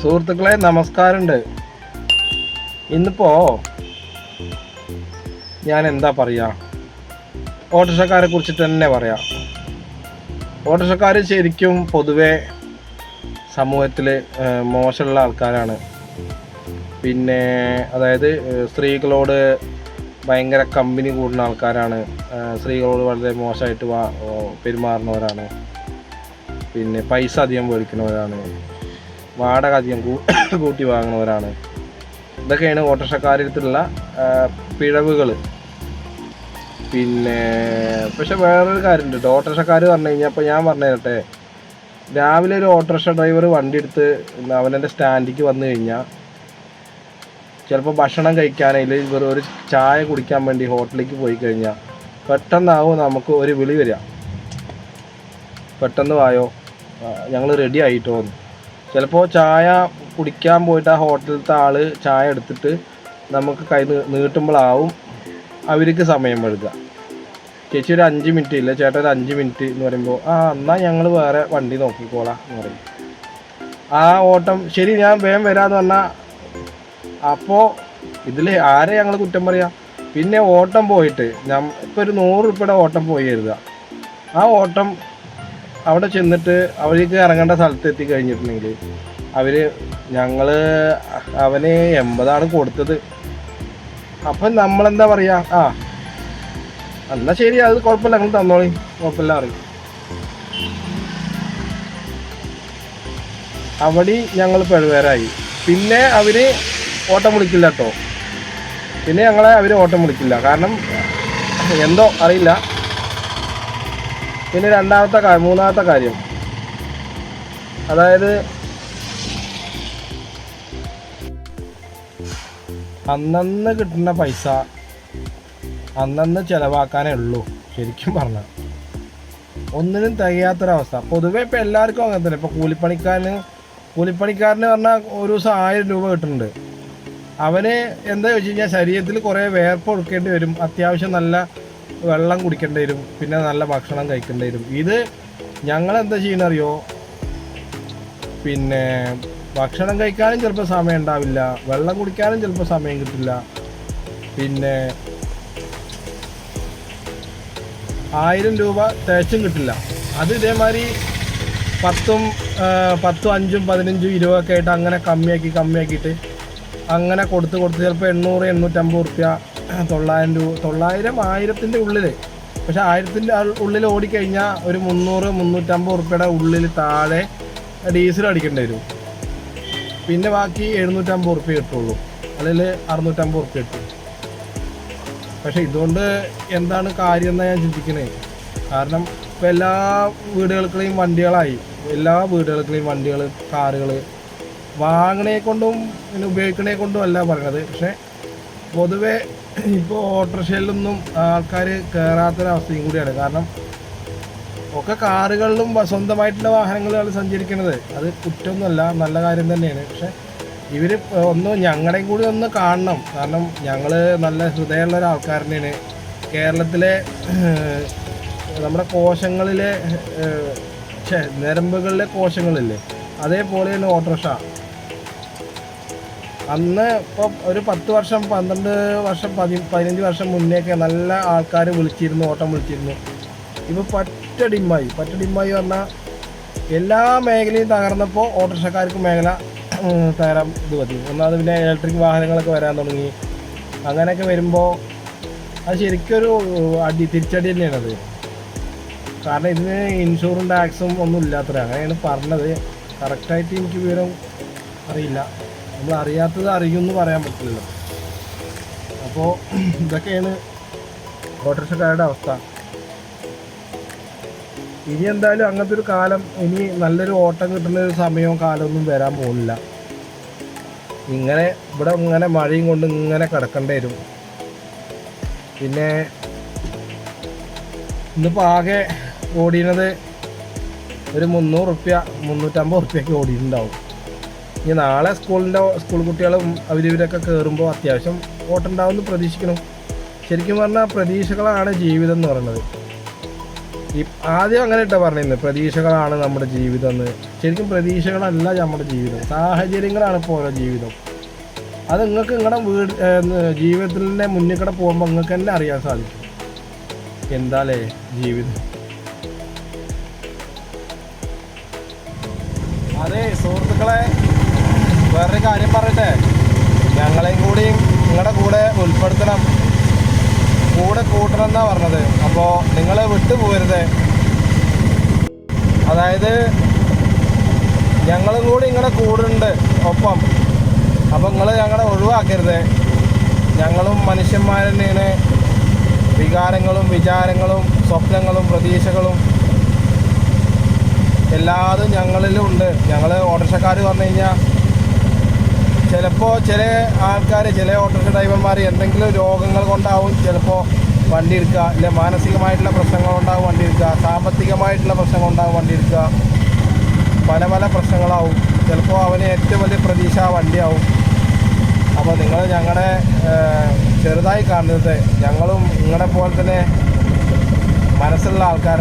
സുഹൃത്തുക്കളെ നമസ്കാരമുണ്ട്. ഇന്നിപ്പോ ഞാൻ എന്താ പറയാ? ഓട്ടോറിക്ഷക്കാരെ കുറിച്ച് തന്നെ പറയാം. ഓട്ടോറിക്ഷക്കാർ ശരിക്കും പൊതുവെ സമൂഹത്തിൽ മോശമുള്ള ആൾക്കാരാണ്. പിന്നെ അതായത് സ്ത്രീകളോട് ഭയങ്കര കമ്പനി കൂടുന്ന ആൾക്കാരാണ്. സ്ത്രീകളോട് വളരെ മോശമായിട്ട് പെരുമാറുന്നവരാണ്. പിന്നെ പൈസ അധികം മേടിക്കുന്നവരാണ്. വാടക അധികം കൂട്ടി വാങ്ങുന്നവരാണ്. ഇതൊക്കെയാണ് ഓട്ടോറിക്ഷക്കാരത്തിലുള്ള പിഴവുകൾ പിന്നെ പക്ഷെ വേറൊരു കാര്യമുണ്ട്. കേട്ടോ ഓട്ടോറിക്ഷക്കാർ പറഞ്ഞു കഴിഞ്ഞാൽ ഇപ്പോൾ ഞാൻ പറഞ്ഞു തരട്ടെ രാവിലെ ഒരു ഓട്ടോറിക്ഷ ഡ്രൈവർ വണ്ടി എടുത്ത് അവനെന്റെ സ്റ്റാൻഡിലേക്ക് വന്നു കഴിഞ്ഞാൽ ചിലപ്പോൾ ഭക്ഷണം കഴിക്കാനായി വെറും ഒരു ചായ കുടിക്കാൻ വേണ്ടി ഹോട്ടലിലേക്ക് പോയി കഴിഞ്ഞാൽ പെട്ടെന്നാവും നമുക്ക് ഒരു വിളി വരിക. പെട്ടെന്ന് വായോ ഞങ്ങൾ റെഡി ആയിട്ടോ എന്ന് ചിലപ്പോൾ ചായ കുടിക്കാൻ പോയിട്ട് ആ ഹോട്ടലിലത്തെ ആൾ ചായ എടുത്തിട്ട് നമുക്ക് കൈ നീട്ടുമ്പോഴാവും അവർക്ക് സമയം വഴുക ചേച്ചി ഒരു അഞ്ച് മിനിറ്റ് ഇല്ല ചേട്ടൻ ഒരു അഞ്ച് മിനിറ്റ് എന്ന് പറയുമ്പോൾ ആ എന്നാൽ ഞങ്ങൾ വേറെ വണ്ടി നോക്കിക്കോളാം എന്ന് പറയും. ആ ഓട്ടം ശരി ഞാൻ വേഗം വരാമെന്ന് പറഞ്ഞാൽ അപ്പോൾ ഇതിൽ ആരെ ഞങ്ങൾ കുറ്റം പറയാം? പിന്നെ ഓട്ടം പോയിട്ട് ഞാൻ ഇപ്പോൾ ഒരു നൂറ് റുപ്യയുടെ ഓട്ടം പോയി കരുതുക. ആ ഓട്ടം അവിടെ ചെന്നിട്ട് അവർക്ക് ഇറങ്ങേണ്ട സ്ഥലത്ത് എത്തി കഴിഞ്ഞിട്ടുണ്ടെങ്കിൽ അവർ ഞങ്ങൾ അവന് എൺപതാണ് കൊടുത്തത്. അപ്പം നമ്മളെന്താ പറയുക ആ എന്നാൽ ശരി അത് കുഴപ്പമില്ല ഞങ്ങൾ തന്നോളി കുഴപ്പമില്ല അറിയും അവിടെ ഞങ്ങൾ പെഴുവേരായി പിന്നെ അവർ ഓട്ടം വിളിക്കില്ല കേട്ടോ പിന്നെ ഞങ്ങളെ അവർ ഓട്ടം വിളിക്കില്ല. കാരണം എന്തോ അറിയില്ല. പിന്നെ രണ്ടാമത്തെ കാര്യം മൂന്നാമത്തെ കാര്യം. അതായത് അന്നന്ന് കിട്ടുന്ന പൈസ അന്നന്ന് ചിലവാക്കാനേ ഉള്ളൂ ശരിക്കും പറഞ്ഞാൽ ഒന്നിനും തികയാത്തൊരവസ്ഥ. പൊതുവെ ഇപ്പം എല്ലാവർക്കും അങ്ങനെ തന്നെ. ഇപ്പം കൂലിപ്പണിക്കാരന് കൂലിപ്പണിക്കാരന് പറഞ്ഞാൽ ഒരു ദിവസം ആയിരം രൂപ കിട്ടുന്നുണ്ട്. അവന് എന്താ വെച്ച് കഴിഞ്ഞാൽ ശരീരത്തിൽ കുറേ വേർപ്പ് കൊടുക്കേണ്ടി വരും. അത്യാവശ്യം നല്ല വെള്ളം കുടിക്കേണ്ടി വരും പിന്നെ നല്ല ഭക്ഷണം കഴിക്കേണ്ടി വരും. ഇത് ഞങ്ങൾ എന്താ ചെയ്യണറിയോ പിന്നെ ഭക്ഷണം കഴിക്കാനും ചിലപ്പോൾ സമയം ഉണ്ടാവില്ല വെള്ളം കുടിക്കാനും ചിലപ്പോൾ സമയം കിട്ടില്ല. പിന്നെ ആയിരം രൂപ തികച്ചും കിട്ടില്ല. അത് ഇതേമാതിരി പത്തും പത്തും അഞ്ചും പതിനഞ്ചും ഇരുപതൊക്കെ ആയിട്ട് അങ്ങനെ കമ്മിയാക്കി കമ്മിയാക്കിയിട്ട് അങ്ങനെ കൊടുത്ത് കൊടുത്ത് ചിലപ്പോൾ എണ്ണൂറ് എണ്ണൂറ്റമ്പത് റുപ്യ തൊള്ളായിരം രൂപ തൊള്ളായിരം ആയിരത്തിന്റെ ഉള്ളിൽ പക്ഷെ ആയിരത്തിന്റെ ഉള്ളിൽ ഓടിക്കഴിഞ്ഞാൽ ഒരു മുന്നൂറ് മുന്നൂറ്റമ്പത് റുപ്യയുടെ ഉള്ളിൽ താഴെ ഡീസൽ അടിക്കേണ്ടി വരും. പിന്നെ ബാക്കി എഴുന്നൂറ്റമ്പത് റുപ്യ കിട്ടുള്ളൂ. അല്ലെങ്കിൽ അറുന്നൂറ്റമ്പത് റുപ്യ കിട്ടും. പക്ഷെ ഇതുകൊണ്ട് എന്താണ് കാര്യം എന്നാണ് ഞാൻ ചിന്തിക്കുന്നത് കാരണം ഇപ്പം എല്ലാ വീടുകൾക്കുള്ളയും വണ്ടികളായി. എല്ലാ വീടുകൾക്കുള്ളയും വണ്ടികൾ കാറുകൾ വാങ്ങണേ കൊണ്ടും പിന്നെ ഉപയോഗിക്കണേ കൊണ്ടും അല്ല പറയണത് പക്ഷേ പൊതുവെ ഇപ്പോൾ ഓട്ടോറിക്ഷയിലൊന്നും ആൾക്കാർ കയറാത്തൊരവസ്ഥയും കൂടിയാണ്. കാരണം ഒക്കെ കാറുകളിലും സ്വന്തമായിട്ടുള്ള വാഹനങ്ങളിലാണ് സഞ്ചരിക്കുന്നത്. അത് കുറ്റമൊന്നുമല്ല നല്ല കാര്യം തന്നെയാണ്. പക്ഷെ ഇവർ ഒന്ന് ഞങ്ങളുടെയും കൂടി ഒന്ന് കാണണം. കാരണം ഞങ്ങൾ നല്ല ഹൃദയമുള്ള ഒരു ആൾക്കാർ തന്നെയാണ്. കേരളത്തിലെ നമ്മുടെ കോശങ്ങളിലെ നിരമ്പുകളിലെ കോശങ്ങളില്ലേ? അതേപോലെയാണ് ഓട്ടോറിക്ഷ. അന്ന് ഇപ്പം ഒരു പത്ത് വർഷം പന്ത്രണ്ട് വർഷം പതി പതിനഞ്ച് വർഷം മുന്നേയൊക്കെ നല്ല ആൾക്കാർ വിളിച്ചിരുന്നു ഓട്ടം വിളിച്ചിരുന്നു. ഇപ്പോൾ പറ്റ ഡിമ്മായി പറ്റ ഡിമ്മായി പറഞ്ഞാൽ എല്ലാ മേഖലയും തകർന്നപ്പോൾ ഓട്ടോറിക്ഷക്കാർക്ക് മേഖല തകരാൻ ഇത് പറ്റി. ഒന്നാമത് പിന്നെ ഇലക്ട്രിക് വാഹനങ്ങളൊക്കെ വരാൻ തുടങ്ങി. അങ്ങനെയൊക്കെ വരുമ്പോൾ അത് ശരിക്കൊരു അടി തിരിച്ചടി തന്നെയാണത് കാരണം ഇതിന് ഇൻഷുറും ടാക്സും ഒന്നും ഇല്ലാത്തവരാണ്. അങ്ങനെയാണ് പറഞ്ഞത്. കറക്റ്റായിട്ട് എനിക്ക് വിവരം അറിയില്ല. നമ്മൾ അറിയാത്തത് അറിയുമെന്ന് പറയാൻ പറ്റില്ല അപ്പോൾ ഇതൊക്കെയാണ് ഓട്ടോറിക്ഷക്കാരുടെ അവസ്ഥ. ഇനി എന്തായാലും അങ്ങനത്തെ ഒരു കാലം ഇനി നല്ലൊരു ഓട്ടം കിട്ടുന്ന ഒരു സമയവും കാലമൊന്നും വരാൻ പോകുന്നില്ല. ഇങ്ങനെ ഇവിടെ ഇങ്ങനെ മഴയും കൊണ്ട് ഇങ്ങനെ കിടക്കേണ്ടി വരും. പിന്നെ ഇന്നിപ്പോൾ ആകെ ഓടിയത് ഒരു മുന്നൂറ് റുപ്യ മുന്നൂറ്റമ്പത് റുപ്യൊക്കെ ഓടിയിട്ടുണ്ടാവും. ഇനി നാളെ സ്കൂളിന്റെ സ്കൂൾ കുട്ടികളും അവരിവരൊക്കെ കയറുമ്പോൾ അത്യാവശ്യം ഓട്ടുണ്ടാവുമെന്ന് പ്രതീക്ഷിക്കണം. ശരിക്കും പറഞ്ഞാൽ പ്രതീക്ഷകളാണ് ജീവിതം എന്ന് പറയുന്നത്. ഈ ആദ്യം അങ്ങനെ ഇട്ടാ പറഞ്ഞിരുന്നത് പ്രതീക്ഷകളാണ് നമ്മുടെ ജീവിതം എന്ന്. ശരിക്കും പ്രതീക്ഷകളല്ല നമ്മുടെ ജീവിതം സാഹചര്യങ്ങളാണ് ഇപ്പോൾ ഓരോ ജീവിതം. അത് നിങ്ങൾക്ക് നിങ്ങളുടെ വീട് ജീവിതത്തിന്റെ മുന്നിൽ കൂടെ പോകുമ്പോൾ നിങ്ങൾക്ക് തന്നെ അറിയാൻ സാധിക്കും. എന്താലേ ജീവിതം. അതെ സുഹൃത്തുക്കളെ വേറൊരു കാര്യം പറയട്ടെ? ഞങ്ങളെയും കൂടിയും നിങ്ങളുടെ കൂടെ ഉൾപ്പെടുത്തണം. കൂടെ കൂട്ടണം എന്നാ പറഞ്ഞത് അപ്പോൾ നിങ്ങൾ വിട്ടുപോകരുത് അതായത് ഞങ്ങളും കൂടി നിങ്ങളുടെ കൂടുണ്ട് ഒപ്പം. അപ്പോൾ നിങ്ങൾ ഞങ്ങളെ ഒഴിവാക്കരുത്. ഞങ്ങളും മനുഷ്യന്മാർ വികാരങ്ങളും വിചാരങ്ങളും സ്വപ്നങ്ങളും പ്രതീക്ഷകളും എല്ലാതും ഞങ്ങളിലും ഉണ്ട് ഞങ്ങൾ ഓട്ടർഷക്കാർ പറഞ്ഞു കഴിഞ്ഞാൽ ചിലപ്പോൾ ചില ആൾക്കാർ ചില ഓട്ടോറിക്ഷ ഡ്രൈവർമാർ എന്തെങ്കിലും രോഗങ്ങൾ കൊണ്ടാവും ചിലപ്പോൾ വണ്ടി എടുക്കുക. ഇല്ല മാനസികമായിട്ടുള്ള പ്രശ്നങ്ങൾ ഉണ്ടാവും വണ്ടി എടുക്കുക. സാമ്പത്തികമായിട്ടുള്ള പ്രശ്നങ്ങൾ ഉണ്ടാവും വണ്ടി എടുക്കുക. പല പല പ്രശ്നങ്ങളാവും. ചിലപ്പോൾ അവന് ഏറ്റവും വലിയ പ്രതീക്ഷ വണ്ടിയാവും. അപ്പോൾ നിങ്ങൾ ഞങ്ങളുടെ ചെറുതായി കാണുന്നത് ഞങ്ങളും നിങ്ങളെ പോലെ തന്നെ മനസ്സുള്ള ആൾക്കാർ